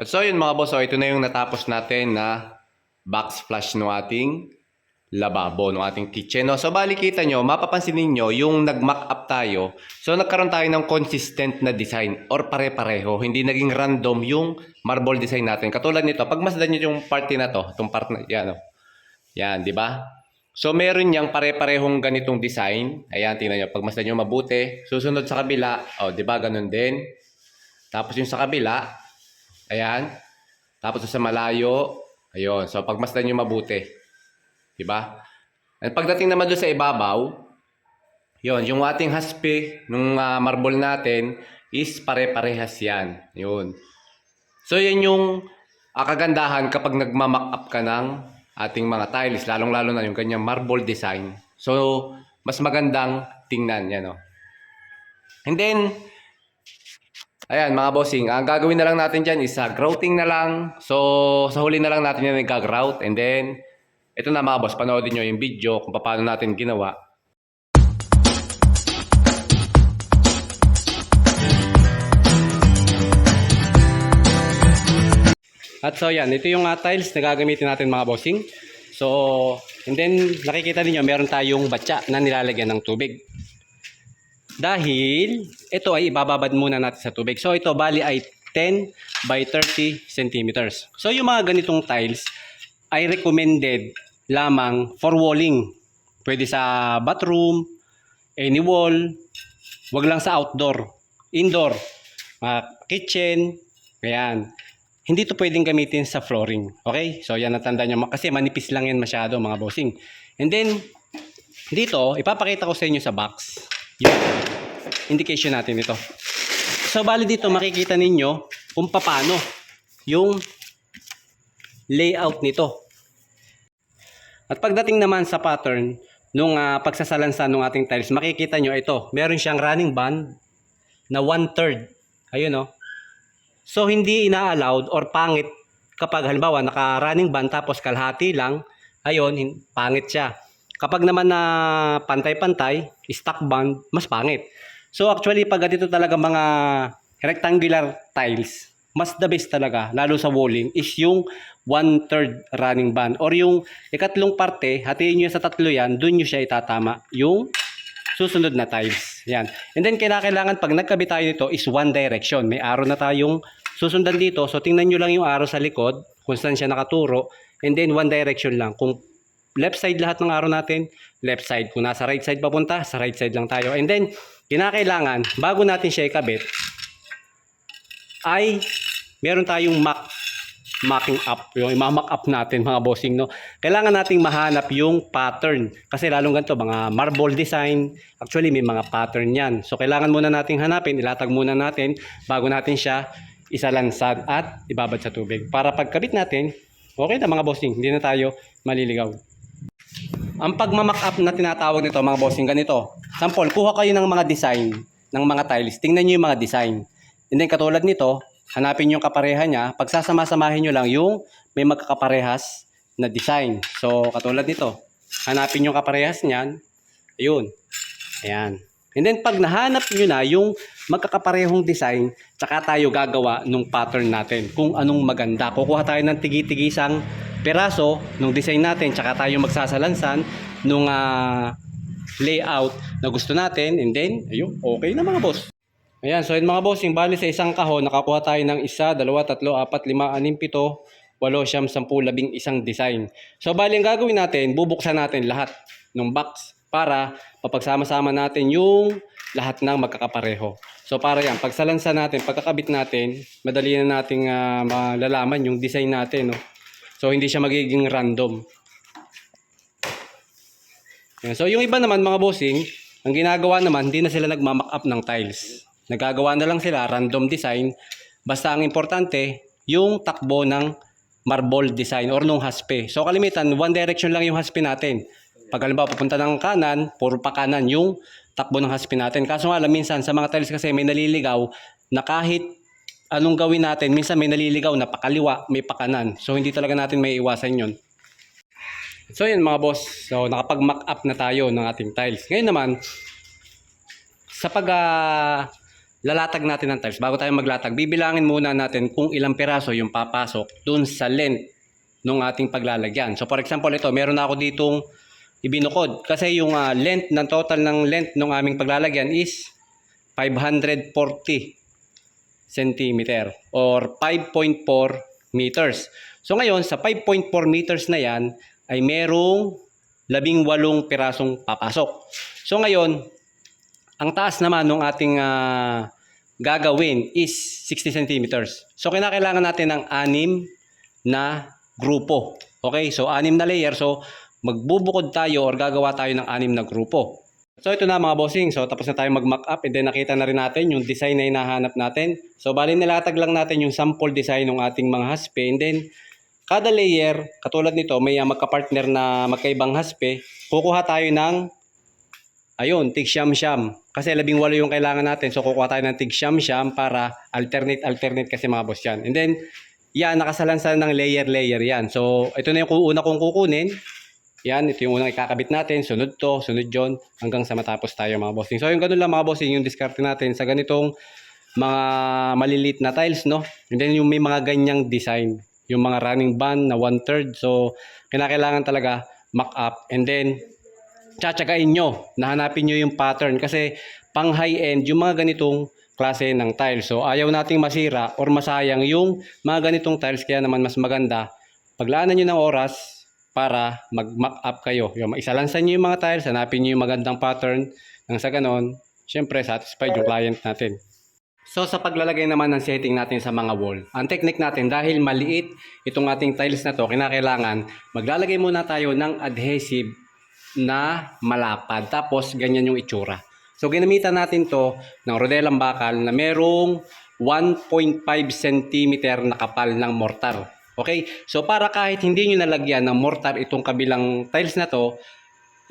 At so yun mga boss, so ito na yung natapos natin na flush ng ating lababo, ng ating kitchen. No? So bali kita nyo, mapapansin ninyo yung nag-mock up tayo. So nagkaroon tayo ng consistent na design or pare-pareho. Hindi naging random yung marble design natin. Katulad nito, pag masdan nyo yung party na to, itong part na, yan, oh. yan, di ba? So meron niyang pare-parehong ganitong design. Ayan, tingnan nyo, pag masdan nyo mabuti. Susunod sa kabila, oh, di ba, ganun din. Tapos yung sa kabila, ayan. Tapos sa malayo, ayun. So pag masdan nyo mabuti, Diba? At pagdating naman doon sa ibabaw, yon yung ating haspe nung ah, marble natin is pare-parehas yan. Yun. So yan yung ah, kagandahan kapag nagmamak up ka ng ating mga tiles, lalong-lalo na yung kanyang marble design. So, mas magandang tingnan yan. No? And then, ayan mga bossing, ang gagawin na lang natin dyan is uh, grouting na lang. So, sa huli na lang natin yan nag-grout. And then, ito na mga boss, panoodin nyo yung video kung paano natin ginawa. At so yan, ito yung uh, tiles na gagamitin natin mga bossing. So, and then nakikita niyo meron tayong batya na nilalagyan ng tubig. Dahil ito ay ibababad muna natin sa tubig. So ito bali ay 10 by 30 centimeters. So yung mga ganitong tiles ay recommended lamang for walling. Pwede sa bathroom, any wall, wag lang sa outdoor, indoor, mga kitchen, ayan. Hindi to pwedeng gamitin sa flooring. Okay? So yan natanda nyo. Kasi manipis lang yan masyado mga bossing. And then, dito, ipapakita ko sa inyo sa box. Yung indication natin ito. So bali dito makikita ninyo kung paano yung layout nito. At pagdating naman sa pattern nung ah, pagsasalansan ng ating tiles, makikita nyo ito. Meron siyang running band na one-third. Ayun oh. So hindi ina-allowed or pangit kapag halimbawa naka-running band tapos kalahati lang, ayun, pangit siya. Kapag naman na pantay-pantay, stock band, mas pangit. So actually pag dito talaga mga rectangular tiles, mas the best talaga, lalo sa walling, is yung one-third running band. Or yung ikatlong parte, hatiin nyo sa tatlo yan, dun nyo siya itatama. Yung susunod na tiles. Yan. And then kailangan pag nagkabit tayo nito is one direction. May arrow na tayong susundan dito. So tingnan nyo lang yung arrow sa likod kung saan siya nakaturo. And then one direction lang. Kung left side lahat ng arrow natin, left side. Kung nasa right side papunta, sa right side lang tayo. And then kinakailangan bago natin siya ikabit ay meron tayong mock mocking up, yung imamak up natin mga bossing, no? Kailangan nating mahanap yung pattern. Kasi lalong ganito, mga marble design, actually may mga pattern yan. So, kailangan muna nating hanapin, ilatag muna natin bago natin siya isalansad at ibabad sa tubig. Para pagkabit natin, okay na mga bossing, hindi na tayo maliligaw. Ang pagmamak up na tinatawag nito mga bossing, ganito. Sample, kuha kayo ng mga design ng mga tiles. Tingnan nyo yung mga design. And then katulad nito, hanapin yung kapareha niya. Pagsasama-samahin nyo lang yung may magkakaparehas na design. So, katulad nito. Hanapin yung kaparehas niyan. Ayun. Ayan. And then, pag nahanap nyo na yung magkakaparehong design, tsaka tayo gagawa nung pattern natin. Kung anong maganda. Kukuha tayo ng tigi-tigisang peraso nung design natin, tsaka tayo magsasalansan nung ah, layout na gusto natin. And then, ayun, okay na mga boss. Ayan, so yun mga bossing, bali sa isang kahon, nakakuha tayo ng isa, dalawa, tatlo, apat, lima, anim, pito, walo, siyam, sampu, labing isang design. So bali ang gagawin natin, bubuksan natin lahat ng box para papagsama-sama natin yung lahat ng magkakapareho. So para yan, pagsalansa natin, pagkakabit natin, madali na nating ah, malalaman yung design natin. No? So hindi siya magiging random. So yung iba naman mga bossing, ang ginagawa naman, hindi na sila nagmamak up ng tiles. Nagagawa na lang sila random design. Basta ang importante, yung takbo ng marble design or nung haspe. So kalimitan, one direction lang yung haspe natin. Pag halimbawa pupunta ng kanan, puro pa kanan yung takbo ng haspe natin. Kaso nga minsan sa mga tiles kasi may naliligaw na kahit anong gawin natin, minsan may naliligaw na pakaliwa, may pakanan. So hindi talaga natin may iwasan yun. So yun mga boss, so nakapag-mock up na tayo ng ating tiles. Ngayon naman, sa pag ah, lalatag natin ng tiles. Bago tayo maglatag, bibilangin muna natin kung ilang piraso yung papasok dun sa length ng ating paglalagyan. So for example, ito, meron ako ditong ibinukod. Kasi yung ah, length ng total ng length ng aming paglalagyan is 540 centimeter or 5.4 meters. So ngayon, sa 5.4 meters na yan, ay merong labing walong pirasong papasok. So ngayon, ang taas naman ng ating ah, gagawin is 60 centimeters. So kinakailangan natin ng anim na grupo. Okay, so anim na layer. So magbubukod tayo or gagawa tayo ng anim na grupo. So ito na mga bossing. So tapos na tayo mag-mock up and then nakita na rin natin yung design na hinahanap natin. So bali nilatag lang natin yung sample design ng ating mga haspe and then kada layer, katulad nito, may uh, magka-partner na magkaibang haspe, kukuha tayo ng ayun, tig siyam-siyam. Kasi labing walo yung kailangan natin. So kukuha tayo ng tig siyam-siyam para alternate-alternate kasi mga boss yan. And then, yan, nakasalansan ng layer-layer yan. So ito na yung una kong kukunin. Yan, ito yung unang ikakabit natin. Sunod to, sunod yon hanggang sa matapos tayo mga bossing. So yung ganun lang mga bossing, yung discard natin sa ganitong mga malilit na tiles, no? And then yung may mga ganyang design. Yung mga running band na one-third. So, kinakailangan talaga mock up. And then, tsatsagain nyo. Nahanapin nyo yung pattern. Kasi, pang high-end, yung mga ganitong klase ng tiles. So, ayaw nating masira or masayang yung mga ganitong tiles. Kaya naman mas maganda, paglaanan nyo ng oras para mag-mock up kayo. Yung isalansan nyo yung mga tiles, hanapin nyo yung magandang pattern. Nang sa ganon, syempre, satisfied yung client natin. So sa paglalagay naman ng setting natin sa mga wall, ang technique natin dahil maliit itong ating tiles na to, kinakailangan maglalagay muna tayo ng adhesive na malapad. Tapos ganyan yung itsura. So ginamitan natin to ng rodelang bakal na merong 1.5 cm na kapal ng mortar. Okay? So para kahit hindi nyo nalagyan ng mortar itong kabilang tiles na to,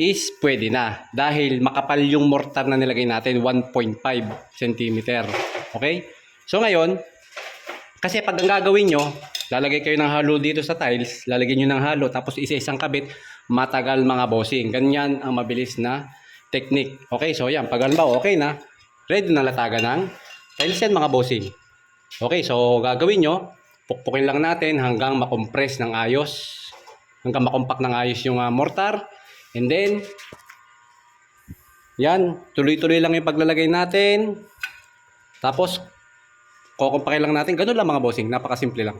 is pwede na dahil makapal yung mortar na nilagay natin 1.5 cm. Okay? So ngayon, kasi pag ang gagawin nyo, lalagay kayo ng halo dito sa tiles, lalagyan nyo ng halo, tapos isa-isang kabit, matagal mga bossing. Ganyan ang mabilis na technique. Okay, so yan, pag halimbawa okay na, ready na latagan ng tiles yan mga bossing. Okay, so gagawin nyo, pukpukin lang natin hanggang makompress ng ayos, hanggang makompak ng ayos yung ah, mortar, and then, yan, tuloy-tuloy lang yung paglalagay natin. Tapos, kukumpakin lang natin. Ganun lang mga bossing. Napakasimple lang.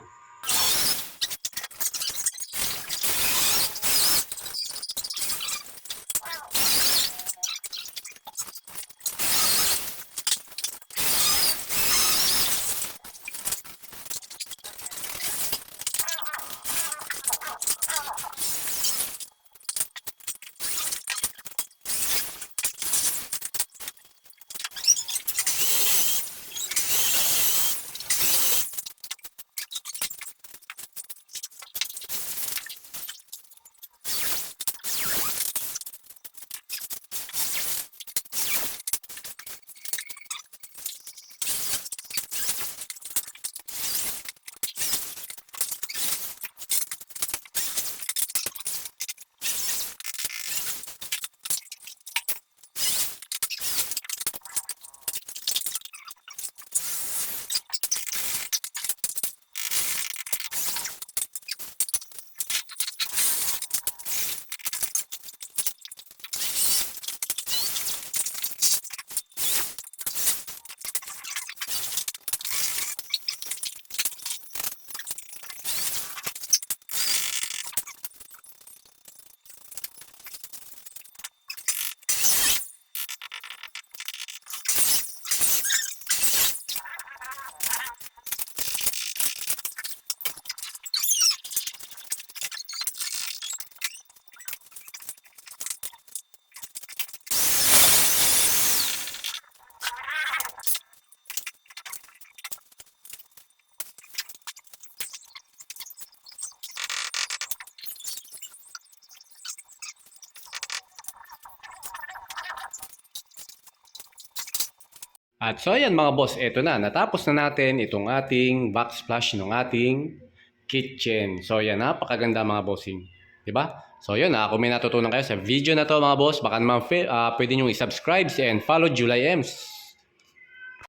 At so ayan mga boss, eto na. Natapos na natin itong ating backsplash ng ating kitchen. So yan, napakaganda mga bossing. ba? So yun, ah, kung may natutunan kayo sa video na to mga boss, baka naman uh, pwede nyo i-subscribe and follow July Ems.